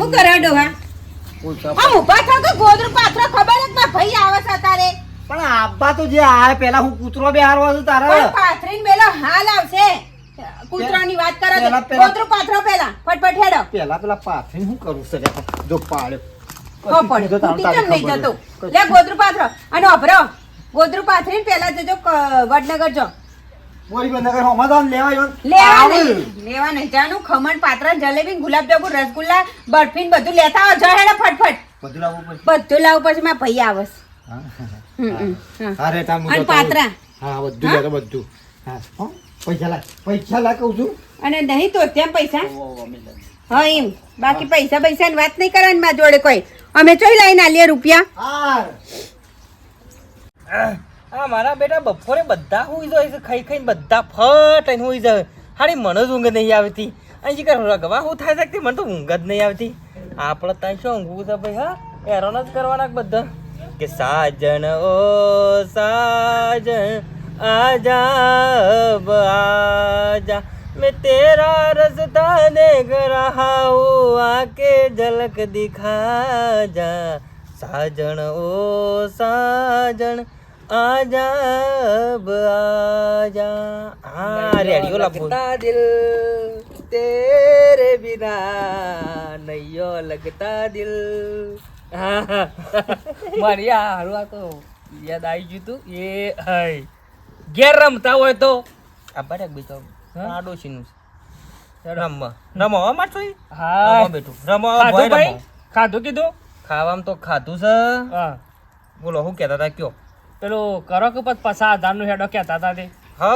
શું કરે ડોહા. આમ ઊભા થા કે ગોદરું પાથરો ખબર જ ના ભાઈ આવે છે તારે. પણ આબા તો જે આ પેલા હું કૂતરો બેહારવા છું તારા. પણ પાથરીને પેલો હાલ આવશે. કૂતરાની વાત કરે ગોદરું પાથરો પેલા. ફટફટ હેડો. પેલા પેલા પાથરી હું કરું છે? જો પાડ્યો હો પડે. તૂટી નહીં જતો? લે ગોદરું પાથરો. અને અભરો. ગોદરું પાથરીને પેલા જજો વડનગર જો. મોરી બંધ હોમાં તો લેવા આવ્યો. લેવા નહીં લેવા નહીં જાનું ખમણ પાત્ર જલેબી ગુલાબજાંબુ રસગુલ્લા બરફી બધું લેતા આવો જો હેડો ફટફટ બધું લાવવું પડશે. બધું લાવું પછી મારા ભાઈ આવસ હા, હા, હા. હા. હા હું અને પાત્રા? હા બધું લેતો બધું હા પૈસા લાગ પૈસા લાગ કહું છું અને નહીં તો ત્યાં પૈસા. હા એમ બાકી પૈસા પૈસા વાત નહીં કરવાની મારા જોડે કોઈ અમે ચોઈ લાઈને આલીએ રૂપિયા હાર. આ મારા બેટા બપોરે બધા હુઈ જાય છે ખાઈ ખાઈને બધા ફટ આઈને હુઈ જાય હાડી મને જ ઊંઘ નહીં આવતી અહીં શીખર રગવા હું થાય શકતી મને તો ઊંઘ જ નહીં આવતી આપણે ત્યાં શું ઊંઘવું છે ભાઈ હા હેરાન જ કરવાના કે બધા કે સાજન ઓ સાજન આજા અબ આજા मैं तेरा रसता देख रहा हूँ आके झलक दिखा जा साजन ओ साजन આજા બજા હા રેડિયો લાગો દિલ તેરે બિના નૈયો લગતા દિલ મારી આ હારું આ તો યાદ આવી ગયું તું એ હાય ઘેર રમતા હોય તો આ બરાક બી તો આડોશીનું રમવા રમવા માટે હા બેઠું રમવા ભાઈ ખાધું કીધું ખાવામાં તો ખાધું છે બોલો શું કહેતા હતા કયો પેલું કરો કે પછી પસા હજારનું હેડો કહેતા હતા તે. હો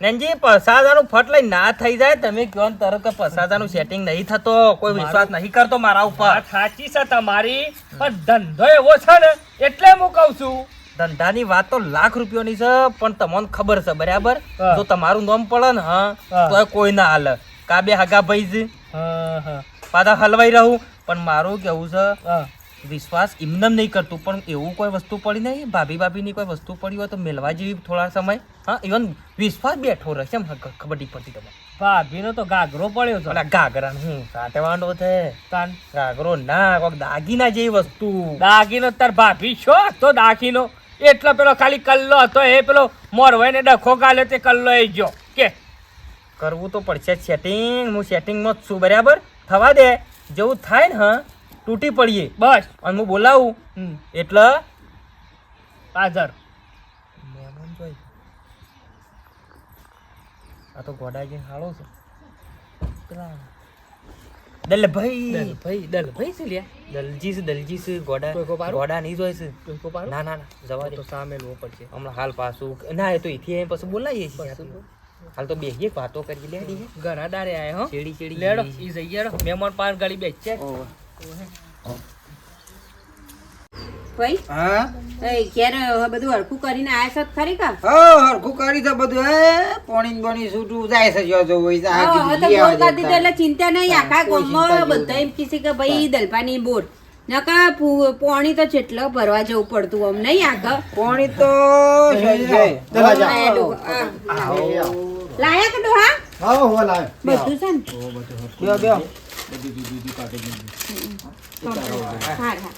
નેનજી પસાદાનું ફટ લઈ ના થઈ જાય. તમે કયો ને તરત પસાદાનું સેટિંગ નહીં થતો કોઈ વિશ્વાસ નહીં કરતો મારા ઉપર. સાચી છે તમારી પણ ધંધો એવો છે ને એટલે હું કહું છું. ધંધાની વાત તો લાખ રૂપિયાની છે પણ તમને ખબર છે બરાબર. જો તમારું નામ પડે ને હા. તો કોઈ ના હાલે. કા બે હગા ભાઈ હા પાછા હલવાઈ રહું. પણ મારું કેવું છે વિશ્વાસ એમને નહીં કરતું પણ એવું કોઈ વસ્તુ પડી નહીં. ભાભી ભાભીની કોઈ વસ્તુ પડી હોય તો મેળવા જેવી થોડા સમય. હા ઇવન વિશ્વાસ બેઠો રહેશે એમ ખ- પડતી તમે ભાભીનો તો ગાગરો પડ્યો છે. ગાગરા હું? વાંડો છે. તાન. ગાગરો ના કોક દાગીના જેવી વસ્તુ. દાગીનો તાર ભાભી છો? તો દાગીનો. એટલો પેલો ખાલી કલ્લો હતો એ પેલો મોરવાઈને ડખો ગાલે તે કલ્લો એ ગયો. કે? કરવું તો પડશે સેટિંગ હું સેટિંગમાં જ છું બરાબર? થવા દે. જેવું થાય ને હા. તૂટી પડીએ. બસ. અને હું બોલાવું. એટલે હાજર આ તો ગોડાજી હાળો છે. પેલા દલભાઈ. ભાઈ દલ છે લ્યા? દલજી છે દલજી છે ગોડા? ગોડા નહીં જોઈ છે? ના ના ના જવા તો સામે લેવો પડશે. હમણાં હાલ પાછું ના એ તો એથી અહીં પછી બોલાવીએ છીએ હાલ તો બેસીએ વાતો કરી લે ઘણા દાડે આયા હો. ચેડી ચેડી લેડો ઈ જઈએ મહેમાન પાન ગાડી બેસશે ભાઈ? હા? એ ઘેર બધું હરખું કરીને આયા છો તો ખરી કા હો હરખું કરી છે બધું એ પોણી બોણી છૂટું જાય છે જો જો હોય છે. હા, તો બોર લેવા દીધો એટલે ચિંતા નહીં આખા ગામમાં જેવું બધા એમ કીધું કે ભાઈ દલપાની બોર નકા પોણી તો જેટલો ભરવા જવું પડતું આમ નહીં આખા પોણી તો. લાયા કે ડોહા? હો. બધું છે ને? બેહો, બેહો. હા હા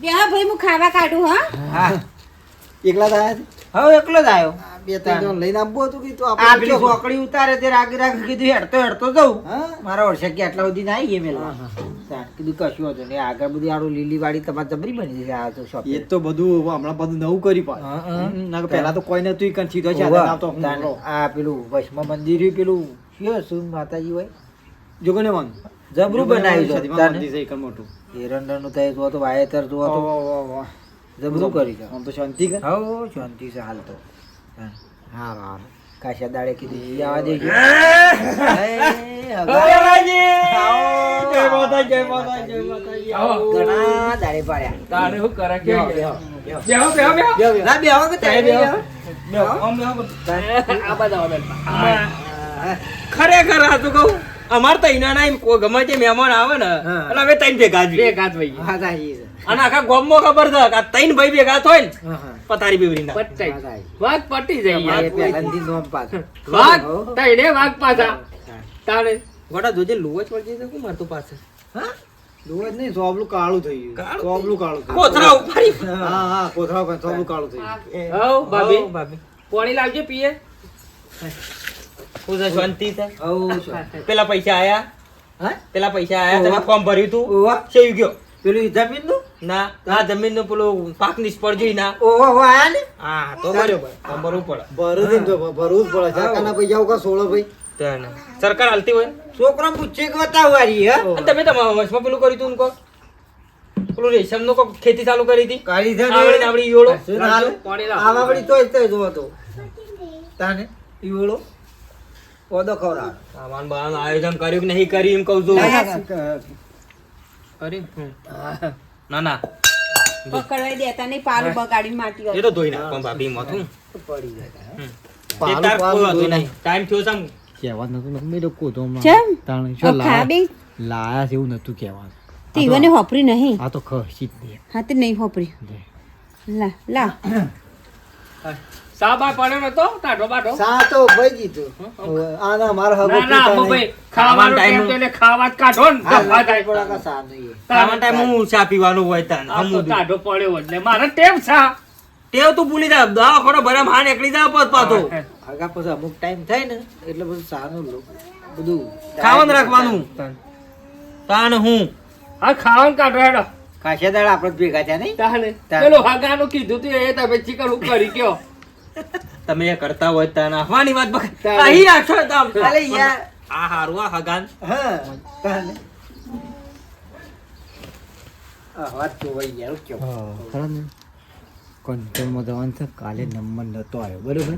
બે ભાઈ હું ખાવા કાઢું હા હા. એકલા જ આયા. હવે એકલો જ આવ્યો બે ત્રણ લઈને આપવું હતું કે આ પેલી ચોક- ઉતારે તે રાગ રાગ કીધું હેડતો હેડતો જવું મારા વર્ષે કે આટલા સુધી ના આવીએ તાણ કીધું કશું હતું ને આગળ બધી આડું લીલી વાડી તમારે જબરી બની આ તો શોપ એ. તો બધું હમણાં બધું નવું કરી કે પહેલા તો કોઈ નતું ઈ તો. છે. આ પેલું વૈષ્ણવ મંદિર પેલું શું શું માતાજી હોય? જોગને વાંગ. જબરું બનાવ્યું છે ઈ કણ મોટું. એરંડાનું થાય તો વાયેતર તો વાહ. જબરું કરી છે આમ તો શાંતિ કે હવ શાંતિ છે હાલ તો હા હારું કાશા દાડે કીધું ઈ આવવા દેજો એ, હગા. આવો. ઘણા દાડે પાડ્યા તારે શું કરે કે બેહો, બેહો, બેહો. બેહો બેહો બેહો ના, બેહો કે તારે બેહો. બેહો. આ બધા હવે. હા. ખરેખર હતું કહું અમાર તો ઇના ના ગમે તે મહેમાન આવે ને હા. એટલે અમે તૈન ભેગા જ ભેગા જ ભાઈ હા, અને આખા ગોમમાં ખબર છે કે તૈન ત્રણ ભાઈ ભેગા થાય ને હા, હા. પથારી બેવરી ના પટાઈ વાઘ પટી જાય. વાઘ તૈને વાઘ પાછા. તારે ગોડા જોજે લુવચ વળજે તો કુ મારતો પાછળ હા? લુવચ નહીં સોબલું કાળું થઈ ગયું. કાળું? સોબલું કાળું કોથરા ઉપાડી હા હા કોથરા પર સોબલું કાળું થઈ ગયું. હઉ ભાભી. ભાભી. પાણી લાવજે પીએ. શું છે? શાંતિ છે. પેલા પૈસા આયા? હા? પેલા પૈસા આયા? તમે ફોર્મ ભર્યું તું? સેવી ગયો? પેલું જમીનનું ના આ જમીનનું પેલું પાક નિષ્ફળ જોઈ ના. ઓહો આયા ને? હા તો બરોબર. ભરવું પડે. ભરું જ ભરવું જ પડે. સરકારના પૈસા ઉકા સોળો ભાઈ? સરકાર હાલતી હોય? છોકરા પૂછે કે બતાવવાની હે? અને તમે તમારા વશમાં પેલું કર્યું તું કોક? પેલું રેશમનું કોક ખેતી ચાલુ કરી હતી? કાઢી છે આવડી આવડી યોળો આવડી તો. આવા જોવો તો. તાને? ઈવડો ઓદો ખવડાવે. સામાન બામાન આયોજન કર્યું કે નહીં કર્યું એમ કહું છું. ના, ના, કર્યું? ના ના. પકડવાઈ દેતા નહીં પાલ બગાડી માટી એ તો ધોઈ નાખ ભાભી માથું પડી જાય. પાલ પાલું ધોઈ નહીં. ટાઈમ થયો છે. કહેવા નતું મેં તો કોતો ચમ? તાણે છો લાયા ખાબી લાયા છે એવું નતું કહેવાનું. તીવને હોપરી નહીં. આ તો ખસી જ નહીં હા તે નહીં હોપરી. લા લા. સા પડ્યો નતો? ટાઢો બાઢો? સા ભાઈ જીતું આના મારા હગો ના ના ભાઈ ખાવાનો ખાવાનો ટાઈમ તો એટલે ખાવા જ કાઢો ને. હા, ગભા થાય. થોડાક આ સા નહીં. ટાઈમ હું ચા પીવાનું હોય તાન. આ તો હમું દઉં. ટાઢો પડ્યો એટલે મારે ટેમ છા. ટેવ તું ભૂલી જા. દવા ખોડો ભરે હા નીકળી જા પત પાછો. અમુક ટાઈમ થાય ને એટલે બધું સાનું બધું ખાવાનું રાખવાનું. તાન હું. હા ખાવાનું કાઢો હેડો. કાશે દાડા આપણે ભેગા થયા નહીં? તાને. પેલો હગાનું કીધું તું એ તમે ચિકન હું કરી કયો? તમે એ કરતા હોય તાન આહવાની વાત બક અહીં રાખશો તમ અલે યાર. આ હારું આ હગાન. હા તાને. આ વાત જોવાઈ યાર કેવો ખરા ને? કંટ્રોલમાં જવાનું છે કાલે નંબર નતો આવ્યો બરોબર?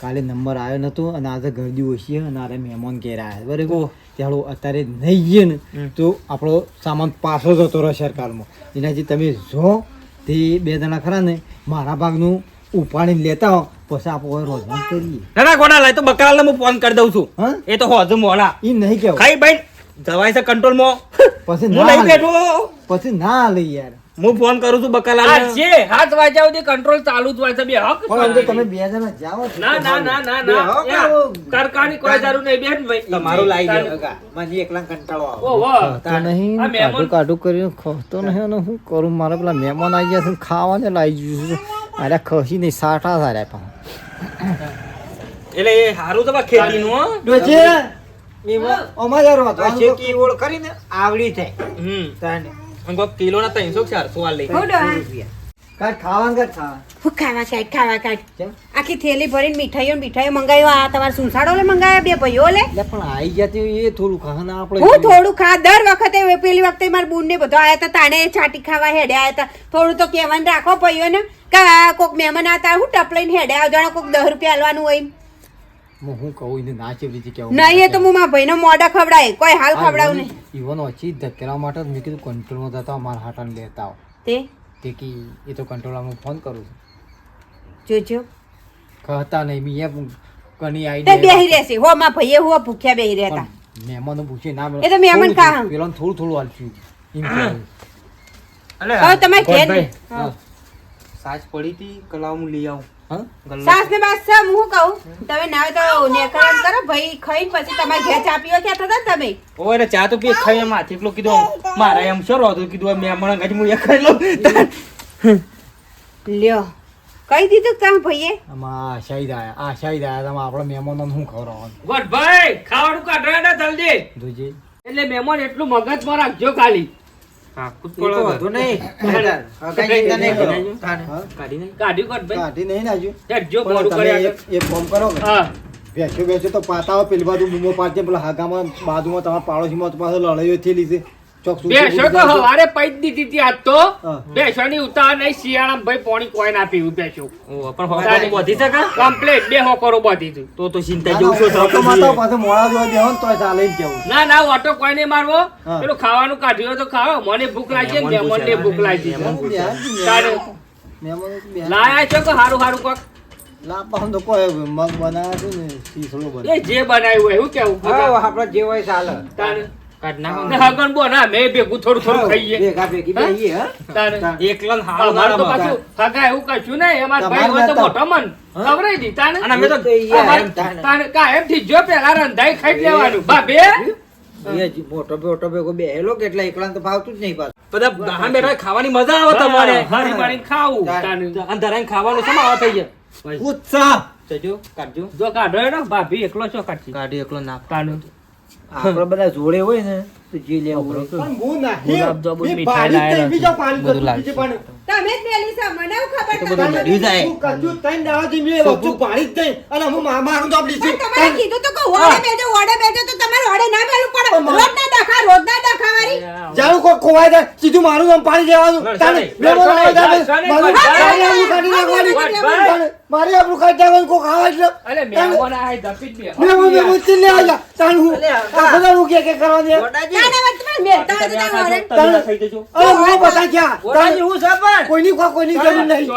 કાલે નંબર આવ્યો નતો અને આજે ગરદી ઓછી છે અને આજે મહેમાન ઘેર આવ્યા બરોબર? ત્યારે અત્યારે નહીં જઈએ ને તો આપણો સામાન પાછો જતો રહે સરકારમાં. એનાથી તમે જો તે બે જણા ખરા ને મારા ભાગનું ઉપાડીને લેતા હો પછી આપણે રોજગાર કરીએ. ના ના ગોડા લાય તો બકરાલને હું ફોન કરી દઉં છું. હા? એ તો હોજુ મોડા. એ નહીં કેવું ખાઈ ભાઈ જવાય છે કંટ્રોલમાં પછી ના લઈ બેઠો. પછી ના લઈ યાર. હું ફોન કરું છું આ છે જે હાથ વાગ્યા સુધી કંટ્રોલ ચાલુ જ હોય છે બે હક. પણ તમે બે જણા જાઓ ના ના ના ના ના. તરકાની કોઈ જરૂર નહીં બેન ભાઈ. તમારું લાઈ ગયો મને એકલા કંટાળો આવે. તો નહીં આ મહેમાન- કાઢું કાઢું ખોતો ખતો નહીં અને હું કરું? મારા પેલા મહેમાન આવી ગયા છે ને ખાવાને લાવી ગયું છે. અરે ખસી નહીં સાઠા સારા પણ. એટલે એ હારું તો હો. ડોચે એમાં અમારે આ રોતવાનું કી ઓળ કરીને આવડી થાય. હમ. તાને. અને કોક કિલોના ત્રણસો કે ચારસો આ લઈ. ડોહા કાંઈ ખાવાનું કાંઈ હું ખાવા કાઢ ખાવા કાઢ આખી થેલી ભરીને મીઠાઈઓ ને મીઠાઈઓ મંગાવ્યો. આ તમારે સુનસાડો લે મંગાવ્યા બે ભાઈઓ લે? પણ આવી જતી એ થોડું ખાવાના આપણે. હું થોડું ખા દર વખતે પેલી વખતે મારા બુન બધો આયા હતા તાણે ચાટી ખાવા હેડે હતા થોડું તો કહેવાનું રાખો ભાઈઓ ને કે કોક મહેમાન આવતા હું ટપ લઈને હેડે આવ જાણે કોક દસ રૂપિયા આલવાનું હોય હું હું કહું એને ના કેવું નહીં એ તો હું મારા ભાઈને મોઢા ખવડાય કોઈ હાલ ખવડાવું નહીં. ઈવન ઓછી ધકેલા માટે મેં કીધું કંટ્રોલમાં જતા મારા હાટાને લેતા આવો. તે? તે કી એ તો કંટોળામાં ફોન કરું છું. જોજો. કહતા નહીં મી એમ કની તે આઈડિયા બેહી રહેશે. હો માં ભાઈએ હો ભૂખ્યા બેહી રહેતા. મહેમાનો પૂછે ના એ તો મહેમાન કા પેલો થોડું થોડું આલશું એમ કહેવું. હવે તમારે ઘેર. સાચ પડી હતી કલાવ હું લઈ આવું. સાસ ને બાસ છે હું કહું? તમે ના હોય તો નેકરણ કરો ભાઈ ખાઈને પછી તમારે ઘેર ચા પીવા કહેતા થતા ને તમે? ઓય રે ચા તો પી ખાઈ એમ હાથી પેલું કીધું મારા એમ શું રોતું કીધું મેં હમણાં ગાડી હું એક ખાઈ લઉં. લ્યો કઈ દીધું તમે ભાઈએ? આમાં આ શાહિદ આયા આ શાહિદ આયા તમે આપણા મહેમાનોને શું ખવડાવવાનું ગોઠભાઈ ખાવાનું કાઢો હેડો જલ્દી. જોજે. એટલે મહેમાન એટલું મગજમાં રાખજો ખાલી. બેસ્યો બેસ્યો તો પાતાઓ પેલી બાજુ બૂમો પાડશે પેલા હાગામાં બાજુમાં તમારા પાડોશીમાં પાછો લડાઈઓ થઈ શું બેસો તો હવારે પૈ દીધી હતી આજ તો. હા. બેસવાની ઉતાર નહીં શિયાળામાં ભાઈ પાણી કોઈ ના પીવું બેસો પણ હવે તો વધી કમ્પ્લેટ બે હોકરો બધી હતી તો તો ચિંતા જેવું શું થતું માતા જોઈએ. પાસે મોડા જોવા બેહો ને ચાલે એમ કેવું. ના ના ઓટો કોઈ નહીં મારવો પેલું ખાવાનું કાઢ્યું તો ખાવા મને ભૂખ લાગી છે મહેમાન મહેમાનને ભૂખ લાગી લાયા છો કે હારું હારું કોક? લાપા તો કોઈ મગ બનાવ્યા છે ને શીસડો બનાવ્યો જે બનાવ્યું હોય એવું કેવું? આપડે જે હોય ચાલે. તારે? કાઢ નાખો ને. ને. બો ના મેં ભેગું થોડું થોડું ખાઈએ. ભેગા ભેગી બેહીએ, હા? તારે એકલા ને તો પાછું હગા એવું કશું નહીં અમાર ભાઈ હોય તો મોટો મન. ખવડાવી દી તાને. અને અમે તો તો ઈ એમ તાને. તાને કાયમથી જો પેલા રંધાઈ ખાઈ લેવાનું. બા બે? મોટો મોટો ભેગો બેહેલો કે એટલે એકલા તો ભાવતું જ નહીં પાછું. બધા બહાર બેઠા ખાવાની મજા આવે તમારે. હરી ખાવું અંધારાઈ ખાવાનું શું આવે થઈ જાય? ઉત્સાહ. જજો કાઢજો. જો કાઢો ભાભી એકલો છો કાઢી કાઢી એકલો ના તાને. આપણે બધા જોડે હોય ને તો જે લેવું. પણ હું નહીં. ગુલાબજાંબુ, મેં મીઠાઈ જ લાયેલા બીજો પાણી બધું લાગે. બીજું પાણી. તમે જ મેલી છો મને હું ખબર તો? બધું નડી જાય. હું કશું ત્રણ દાડાથી મેં વસ્તુ પાણી જ નહીં. અને હું મા- મારું તો આપણી પણ છે. તમારે કીધું તો કે ઓડે બેજો ઓડે બેજો તો તમારે ઓડે ના મેલું પડે રોજ ના ડખા રોજ ના ડખા વાળી જાણું કોઈ ખોવાય જાય, સીધું મારું નામ પાણી દેવાનું. તાને મહેમાન લડશો આવે નહીં, મારું- કાઢી નાખવાની. તાને મારી આબરૂ કાઢી નાખવાની, કોક આવે એટલે. અરે મહેમાન આય ધપી જ મેં મહેમાન મેં ઉચકી લે આવ્યા. તાને હું આ બધાનું કે કે કરવાની. કોઈની કોઈ કોઈની જરૂર નહીં.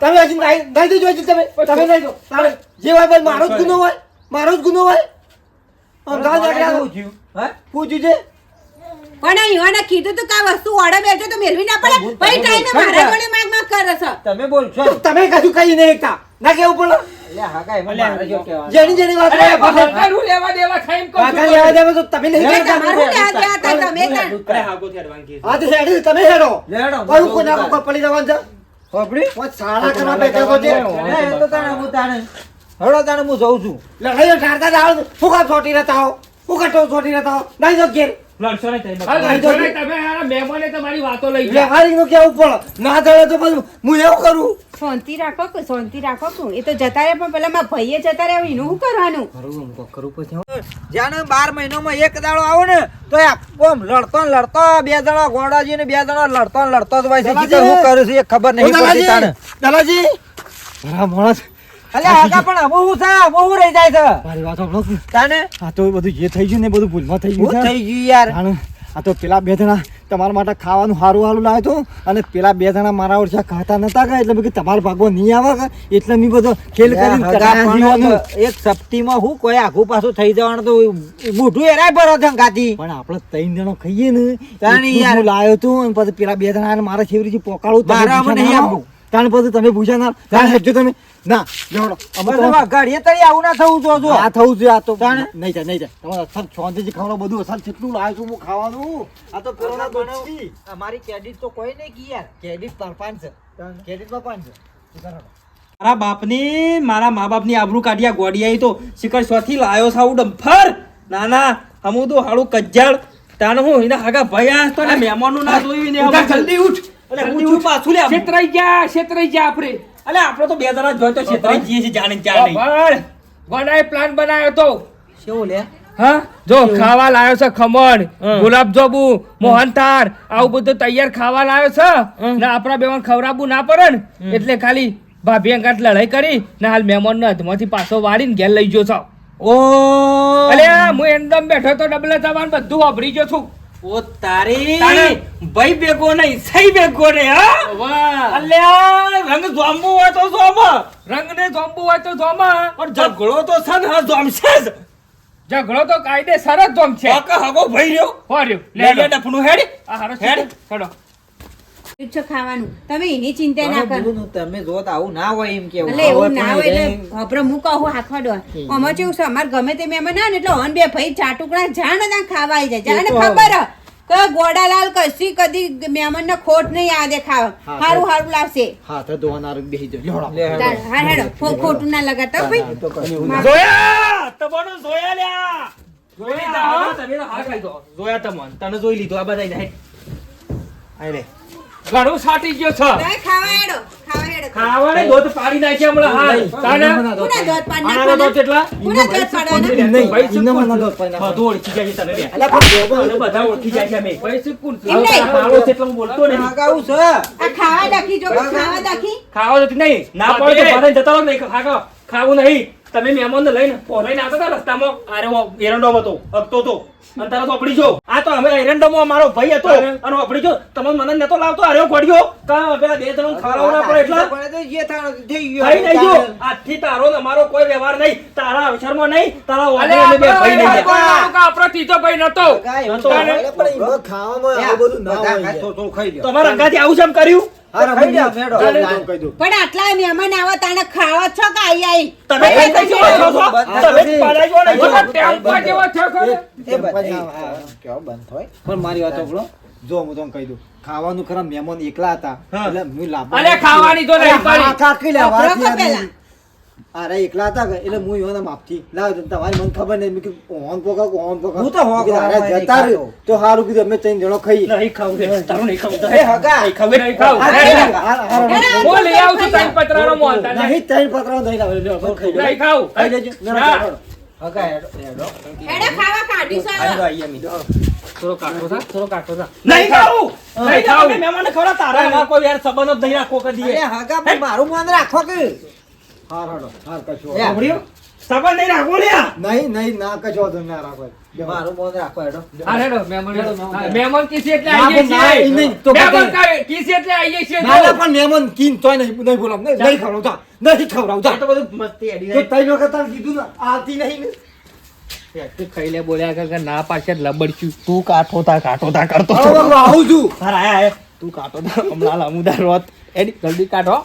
તમે હજી દેજો તમે. તમે નાઈ દો. જે હોય મારો જ ગુનો હોય. મારો જ ગુનો હોય. આમ ગાળ ગોડાજી, નીકળ્યા હું થયું? હે? પૂછ્યું છે. પણ યુવાને કીધું તું કે આ વસ્તુ ઓડે બેજો તો મેળવી ના પડે. પછી ટાઈમે મારા જોડે માંગ માંગ કરે છે. તમે બોલશો તમે કશું કહી નહીં એકતા. ના કેવું પડે? જો. જેની જેની વાત અરે હોય, લેવા દેવા ખાઈને કહું છું. ભાષા લેવા દેવા તો તમે નહીં એટલે કહેતા. તમારું ત્યાં ત્યાં ત્યાં તમે ત્યાં અરે હાગો થી અડવાંગી હા તો શેઠી, તમે હેડો. લેડો, કોઈ કોઈ ના કોઈ પડી જવાનું છે? ખબરી? કોઈ સાડા કરવા બેઠા છો તે. એ તો તાણે હું તાણે. હળો તાણે હું જઉં છું. લડાઈઓ ઠારતા જાઓ ને, શું છોટી રહેતા હો. કામ છોટી રહેતા હો. નહીં તો ઘેર. લડશો નહીં તમે મહેમાને તમારી વાતો લઈ ગયા વ્યવહારિકનું કેવું પડે ના ચડે તો પછી હું એવું કરું. શાંતિ રાખો કે શાંતિ રાખો કે એ તો જતા રહે પણ પેલા મારા ભાઈએ જતા રહે એનું શું કરવાનું? જાણે બાર મહિનામાં એક દાડો આવો ને તો આમ લડતો ને લડતો બે જણા ગોડાજી ને બે જણા લડતો ને લડતો જ હોય છે. શું કરું છું એ ખબર નહીં પડતી તાણે. દાદાજી મારા માણસ. અલ્યા આગા પણ હમું હું છે? હું રહી જાય છે. મારી વાત સાંભળો તાને આ તો બધું જે થઈ ગયું ને બધું ભૂલમાં થઈ ગયું થઈ ગયું યાર. આ તો પેલા બે જણા તમારા માટે ખાવાનું સારું સારું લાવ્યો તો અને પેલા બે જણા મારા ઓછા ખાતા નતા કે એટલે કીધું તમારા નહીં આવે કે એટલે મેં બધો ખેલ કરીને. એક સપ્તીમાં હું કોઈ આખું પાછું થઈ જવાનું તો મોઢું એરાય ભરો છે ગાતી પણ આપણે ત્રણ જણો ખાઈએ ને લાવ્યો તો અને પછી પેલા બે જણા મારા છેવરીથી પોકાળું મારા નહીં આપવું. તાણ પછી તમે પૂછ્યા ના તાણ હેડજો તમે. ના લેવડો. અમારે ઘડીએ તરી આવું ના થવું જો જો. આ થવું જોઈએ આ તો તાણે? નહીં જાય નહીં જાય તમારે અસલ શાંતિથી ખાવાનું બધું અસર કેટલું લાવ્યો છું હું ખાવાનું. આ તો કોરોના બનાવ. અમારી ક્રેડિટ તો કોઈ નહીં કી યાર. ક્રેડિટ પર પાંચ છે ક્રેડિટ પર પાંચ મારા બાપની મારા મા બાપની આબરૂ કાઢ્યા ગોડિયા તો શિખર સ્વથી લાયો સાઉ ડંફર ના ના હમું તો હાડું કજ્જાળ. તાણ હું એના હાગા ભયા તો ને મહેમાનો ના જોયું ને જલ્દી ઉઠ. અલે હું છું પાછું લે છેતરાઈ ગયા છેતરાઈ ગયા આપણે. અલે આપણે તો બે જણા જોઈ તો છેતરાઈ જઈએ છે જાણે જાણે. પણ ગોડાએ પ્લાન બનાવ્યો તો. શું લે હા? જો ખાવા લાવ્યો છે ખમણ. ગુલાબજાંબુ મોહનથાળ આવું બધું તૈયાર ખાવા લાવ્યો છે. ને આપણા બેવાન ખવડાવવું ના પડે ને એટલે ખાલી ભાભી અંગાત લડાઈ કરી ને હાલ મહેમાન ને હાથમાંથી પાછો વાળીને ઘેર લઈ ગયો છો. ઓ. અલે હું એકદમ બેઠો તો ડબલે જવાન બધું વાપરી ગયો છું. ઓ તારી. ભાઈ ભેગો નહીં સહી ભેગો નહીં હા? વાહ. અલ્યા રંગ જોમવું હોય તો જોમ રંગને જોમવું હોય તો જોમા પણ ઝઘડો તો સન ને હા જોમશે જ. ઝઘડો તો કાયદેસર જ જોમ છે હગો ભાઈ રહ્યો. હોર્યો લે લે લે. ડફનું હેડ. આ હારો હેડ. હેડો. છે ખાવાનું. તમે એની ચિંતા ના કરો. તમે જોત આવું ના હોય એમ કેવું. એટલે એવું ના હોય એટલે આપણે હું કહું હાથવા દો. આમાં કેવું છે અમારે ગમે તે મહેમાન આવે એટલે હન બે ભાઈ ચાટુકડા જાણ ના ખાવા આવી જાય. જાણે ખબર કે ગોડાલાલ કશી કદી મહેમાન ને ખોટ નહીં આ દેખાવ હા, સારું સારું લાવશે. હા હેડો. ખોટું ના લગાડતા ભાઈ. તો જોયા! તમારું જોયા લ્યા! જોયા તમે હા. ખાઈ દો. જોયા તમને તને જોઈ લીધો આ બધા આઈ લે ઘણું સાટી ગયો છે. તમે ખાવા હેડો ખાવા દોધ પાડી નાખી હમણાં. હાલ તાને. કોના દોત દોધ નાખવાના? કેટલા? કોના દોત પાડવાના? નહીં, એનામાં ના દો, ભાઈ, ના. બધું ઓળખી જાય તને રે અલા, પણ બધા ઓળખી જાય છે અમે પૈસે કોણ? છે એટલે બોલતો નહીં. આગાવું છે. આ ખાવા દાખી જો ખાવા દાખી? ખાવા જતી નહીં. ના પડે તો ભરાઈ જતા રહો નહીં ખાવા ખાવું નહીં. તમે મહેમાન લઈને પોરાઈને આવતા હતા રસ્તામાં. અરે એરંડો હતો અગતો તો. અને તારા તો અપડી જો આ તો અમે એરંડમો મારો ભાઈ હતો. અને અપડી જો તમે મને નતો લાવતો આર્યો પડ્યો કા પેલા બે જણ ખાવા પડે એટલા? પણ તો જે થાણ થઈ ગયો ભાઈ નહીં જો આથી તારો ને અમારો કોઈ વ્યવહાર નહીં. તારા અવસરમાં નહીં તારા વાદે બે ભાઈ નહીં. કા આપણો ત્રીજો ભાઈ નતો? પણ ખાવામાં આ બધું ના હોય તો ખાઈ લ્યો. તમારા અંગાથી આવું છે એમ કર્યું. પણ આટલા મહેમાન આવો ખાવા છો કે આઈ આઈ? તમે જેવો એ કેવો બંધ થાય? પણ મારી વાત સાંભળો. જો હું તમને કહી દઉં. ખાવાનું ખરા મહેમાન એકલા હતા. એટલે હું અરે ખાવાની તો નહીં પડી. કાકી લે, વાત રોકો યાદ પહેલા. નહીં. અરે એકલા હતા એટલે હું એવાના માપથી લાવ તમારી મને ખબર નહીં. મેં કીધું ઓન પોકા ઓન પોકા. હું તો હોક અરે જતા રહ્યો. તો સારું કીધું અમે ત્રણ જણો ખાઈ નહીં ખાવું. તારું નહીં ખાવું. એ હગા. નહીં ખાવું નહીં ખાવું. નહીં હા, લઈ આવું છું ત્રણ પતરાનો મોલ નહીં, ત્રણ પતરાઓ નહીં લાવ્યો. નહીં ખાવું. ખાઈ લેજો. હગા, હેડો, હેડો. હેડો ખાવા કાઢી આઈ છો લો, આઈ એમ. થોડો કાઢો થા, થોડો કાઢો થા. નહીં ખાવું! નહીં ખાવું! ખાવું. મહેમાનને ખવડાવ તારા અમાર કોઈ યાર સંબંધ જ નહીં રાખવો કદી અરે હગા, મારું મન રાખો કે. હાર, હાલો, હાર, કશો. એ, વાંધો સાંભળ્યું? સંબંધ નહીં રાખવો લ્યા નહીં નહીં ના કશો ના રાખો. ખાઈ લે બોલ્યા કે ના પાછળ લબડ્યું તું કાઠો તા કાઠો તા કરતો આવું છું. તું કાઠો તા હમણાં લામુદાર રોત એડી જલ્દી કાઢો.